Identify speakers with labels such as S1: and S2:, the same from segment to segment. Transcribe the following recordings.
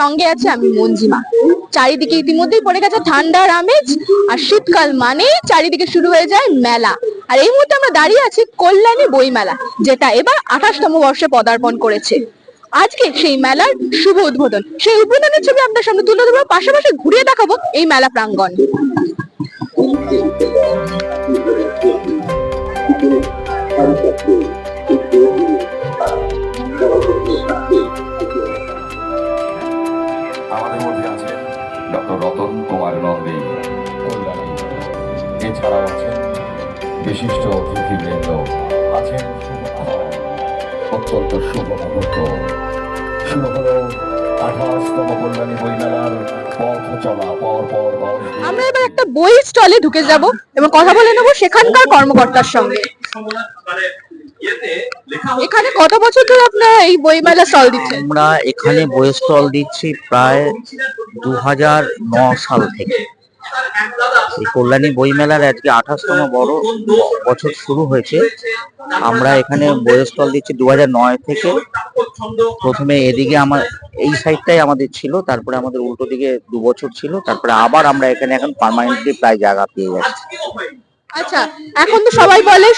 S1: সঙ্গে আছে আমি মঞ্জিমা। চারিদিকে ইতিমধ্যেই পড়ে গেছে ঠান্ডার আমেজ আর শীতকাল মানেই চারিদিকে শুরু হয়ে যায় মেলা। আর এই মুহূর্তে আমরা দাঁড়িয়ে আছি কল্যাণী বই মেলা যেটা এবার আঠাশতম বর্ষে পদার্পণ করেছে। আজকে সেই মেলার শুভ উদ্বোধন। সেই উদ্বোধনের ছবি আপনার সামনে তুলে ধরবো পাশাপাশি ঘুরিয়ে দেখাবো এই মেলা প্রাঙ্গণ।
S2: আমাদের মধ্যে আছেন ডক্টর রতন কুমার নন্দী। কল্যাণী এছাড়াও আছেন বিশিষ্ট অতিথিবৃন্দ আছেন। অত্যন্ত শুভ মুহূর্ত। শুভ হল আঠাশতম কল্যাণী বইমেলার পথ চলা পর পর
S1: আমরা এবার একটা বই স্টলে ঢুকে যাব এবং কথা বলে নেব সেখানকার কর্মকর্তার সঙ্গে। এখানে কত বছর ধরে আপনারা এই বই মেলা স্টল দিচ্ছেন?
S3: আমরা এখানে বইয়ের স্টল দিচ্ছি প্রায় দু হাজার ন সাল থেকে। এই কল্যাণী বইমেলার আজকে আঠাশতম বড় বছর শুরু হয়েছে। আমরা এখানে বইয়ের স্টল দিচ্ছি দু হাজার নয় থেকে। প্রথমে এদিকে আমার এই সাইডটাই আমাদের ছিল তারপরে আমাদের উল্টো দিকে দু বছর ছিল তারপরে আবার আমরা এখানে এখন পার্মানেন্টলি প্রায় জায়গা পেয়ে যাচ্ছি।
S1: আচ্ছা এখন তো সবাই বলে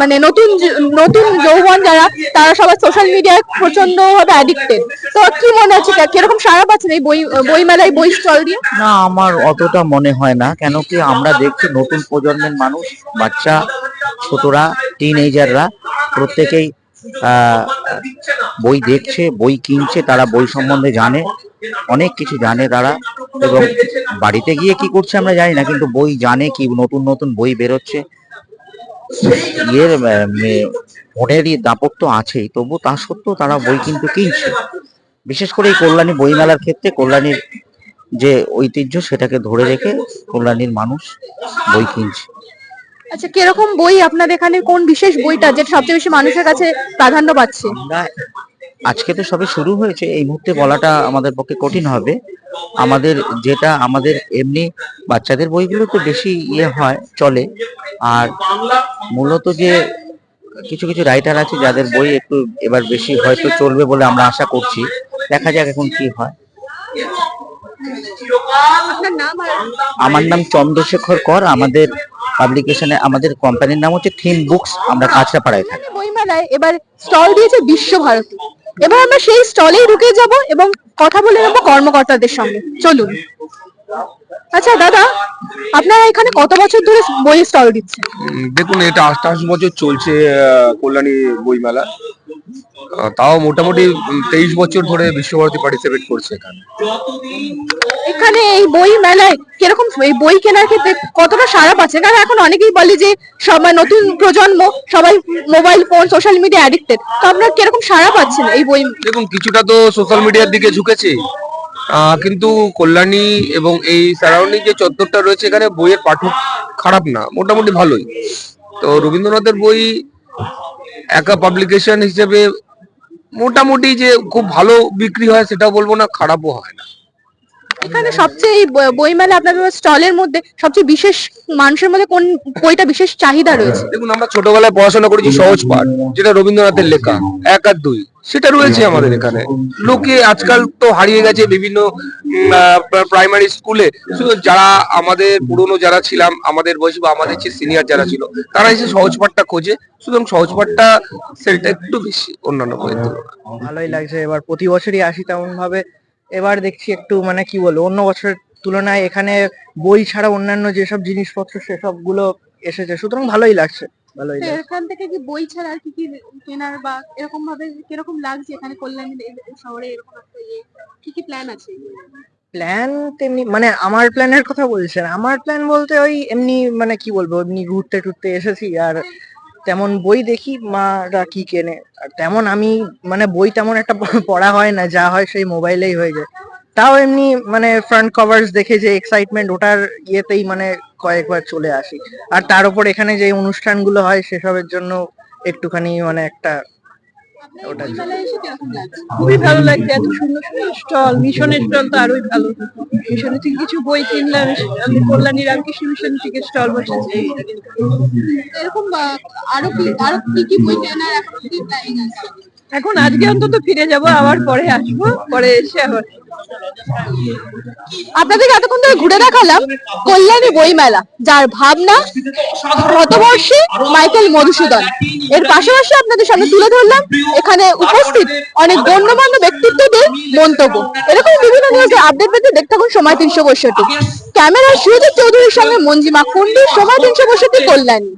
S1: মানে নতুন নতুন যৌবন যারা তারা সবাই সোশ্যাল মিডিয়ায় প্রচণ্ড ভাবে অ্যাডিক্টেড তো কি মনে হচ্ছে কে- কীরকম সারা পাচ্ছেন এই বই বই মেলায় বই স্টল দিয়ে?
S3: না আমার অতটা মনে হয় না কেন কি আমরা দেখছি নতুন প্রজন্মের মানুষ বাচ্চা ছোটরা টিনেজাররা প্রত্যেকেই বই দেখছে বই কিনছে তারা বই সম্বন্ধে জানে। অনেক কিছু জানে তারা এবং বাড়িতে গিয়ে কি করছে আমরা জানি না কিন্তু বই জানে কি নতুন নতুন বই বেরোচ্ছে। ইয়ের আহ, মে- দাপট তো আছেই তবু তা সত্ত্বেও তারা বই কিন্তু কিনছে। বিশেষ করে এই কল্যাণী বইমেলার ক্ষেত্রে কল্যাণীর যে ঐতিহ্য সেটাকে ধরে রেখে কল্যাণীর মানুষ বই কিনছে।
S1: আচ্ছা কীরকম বই আপনাদের এখানে কোন বিশেষ বইটা যেটা সবচেয়ে বেশি মানুষের কাছে প্রাধান্য পাচ্ছে?
S3: আজকে তো সবে শুরু হয়েছে এই মুহূর্তে বলাটা আমাদের পক্ষে কঠিন হবে। আমাদের যেটা আমাদের এমনি বাচ্চাদের বইগুলো তো বেশি ইয়ে হয় চলে। আর মূলত যে কিছু কিছু রাইটার আছে যাদের বই একটু এবার বেশি হয়তো চলবে বলে আমরা আশা করছি। দেখা যাক এখন কি হয়। আমার নাম চন্দ্রশেখর কর। আমাদের পাবলিকেশনে আমাদের কোম্পানির নাম হচ্ছে থিম বুকস আমরা কাঁচরাপাড়ায় থাকি।
S1: বইমেলায় এবার স্টল দিয়েছে বিশ্বভারতী। এবার আমরা সেই স্টলেই ঢুকে যাব এবং কথা বলে নেব কর্মকর্তাদের সঙ্গে। চলুন। আচ্ছা দাদা আপনারা এখানে কত বছর ধরে বই স্টল দিচ্ছেন?
S4: দেখুন এটা আঠাশ বছর চলছে কল্যাণী বইমেলা। তাও মোটামুটি তেইশ বছর ধরে বিশ্বভারতী পার্টিসিপেট করছে এখানে।
S1: এখানে এই বই মেলায় কীরকম এই বই কেনার ক্ষেত্রে কতটা সারা পাচ্ছে? কারণ এখন অনেকেই বলে যে সবাই নতুন প্রজন্ম সবাই mobile phone social media addicted তো আপনারা কীরকম সারা পাচ্ছেন এই বই
S4: দেখুন কিছুটা তো সোশ্যাল মিডিয়ার দিকে ঝুঁকেছে। কিন্তু কল্যাণী এবং এই সারাউন্ডিং যে চত্বরটা রয়েছে, এখানে বইয়ের পাঠক খারাপ না, মোটামুটি ভালোই। তো রবীন্দ্রনাথের বই একা পাবলিকেশন হিসেবে মোটামুটি যে খুব ভালো বিক্রি হয় সেটা বলব না, খারাপও হয় না।
S1: এখানে সবচেয়ে এই ব- বই মেলা আপনাদের স্টলের মধ্যে সবচেয়ে বিশেষ মানুষের মধ্যে কোন বইটা বিশেষ চাহিদা রয়েছে?
S4: দেখুন আমরা ছোটবেলায় পড়াশোনা করেছি সহজ পাঠ যেটা রবীন্দ্রনাথের লেখা এক আর দুই সেটা রয়েছে আমাদের এখানে। লোকে আজকাল তো হারিয়ে গেছে বিভিন্ন প্রাইমারি স্কুলে শুধু যারা আমাদের পুরনো যারা ছিলাম আমাদের বয়সী বা আমাদের যে সিনিয়র যারা ছিল তারা এসে সহজ পাঠটা খোঁজে। সুতরাং সহজ পাঠটা সেলটা একটু বেশি অন্যান্য বইয়ের তুলনায়।
S5: ভালোই লাগছে। এবার প্রতি বছরই আসি তেমন ভাবে এবার দেখছি একটু মানে কি বলব অন্য বছরের তুলনায় এখানে বই ছাড়া অন্যান্য যেসব জিনিসপত্র সেসবগুলো এসেছে সুতরাং ভালোই লাগছে ভালোই লাগছে।
S1: এখান থেকে কি বই ছাড়া আর কি কি কেনার বা এরকম ভাবে কীরকম লাগছে এখানে কল্যাণী শহরে এরকম একটা ইয়ে? কি কি প্ল্যান আছে?
S5: প্ল্যান তেমনি মানে আমার প্ল্যানের কথা বলছেন আমার প্ল্যান বলতে ওই এমনি মানে কি বলব এমনি ঘুরতে টুরতে এসেছি আর তেমন বই দেখি মারা কি কেনে। আর তেমন আমি মানে বই তেমন একটা পড়া হয় না, যা হয় সেই মোবাইলেই হয়ে যায়। তাও এমনি মানে ফ্রন্ট কভার্স দেখে যে এক্সাইটমেন্ট ওটার ইয়েতেই মানে কয়েকবার চলে আসি। আর তার উপর এখানে যে অনুষ্ঠানগুলো হয় সেসবের জন্য একটুখানি মানে একটা ওটা
S6: খুবই ভালো লাগছে এত সুন্দর সুন্দর স্টল মিশনের স্টল তো আরোই ভালো। মিশনে থেকে কিছু বই কিনলাম আমি কল্যাণী রামকৃষ্ণ মিশন থেকে স্টল বসেছে।
S1: এরকম আরও কি আরও কি কি বই কেনার এখন প্ল্যানিং আছে?
S6: এখন আজকে অন্তত ফিরে যাব, আবার পরে আসব, পরে এসে আবার
S1: আপনাদেরকে এতক্ষণ ধরে ঘুরে দেখালাম কল্যাণী বইমেলা, যার ভাবনা শতবর্ষী মাইকেল মধুসূদন। এর পাশাপাশি আপনাদের সামনে তুলে ধরলাম এখানে উপস্থিত অনেক গণ্যমান্য ব্যক্তিত্বদের মন্তব্য। এরকম বিভিন্ন নিউজে আপডেট পেতে দেখতে থাকুন সময় তিনশো পঁয়ষট্টি ক্যামেরা সুজিত চৌধুরীর সঙ্গে মঞ্জিমা কুন্ডি, সময় তিনশো পঁয়ষট্টি কল্যাণী।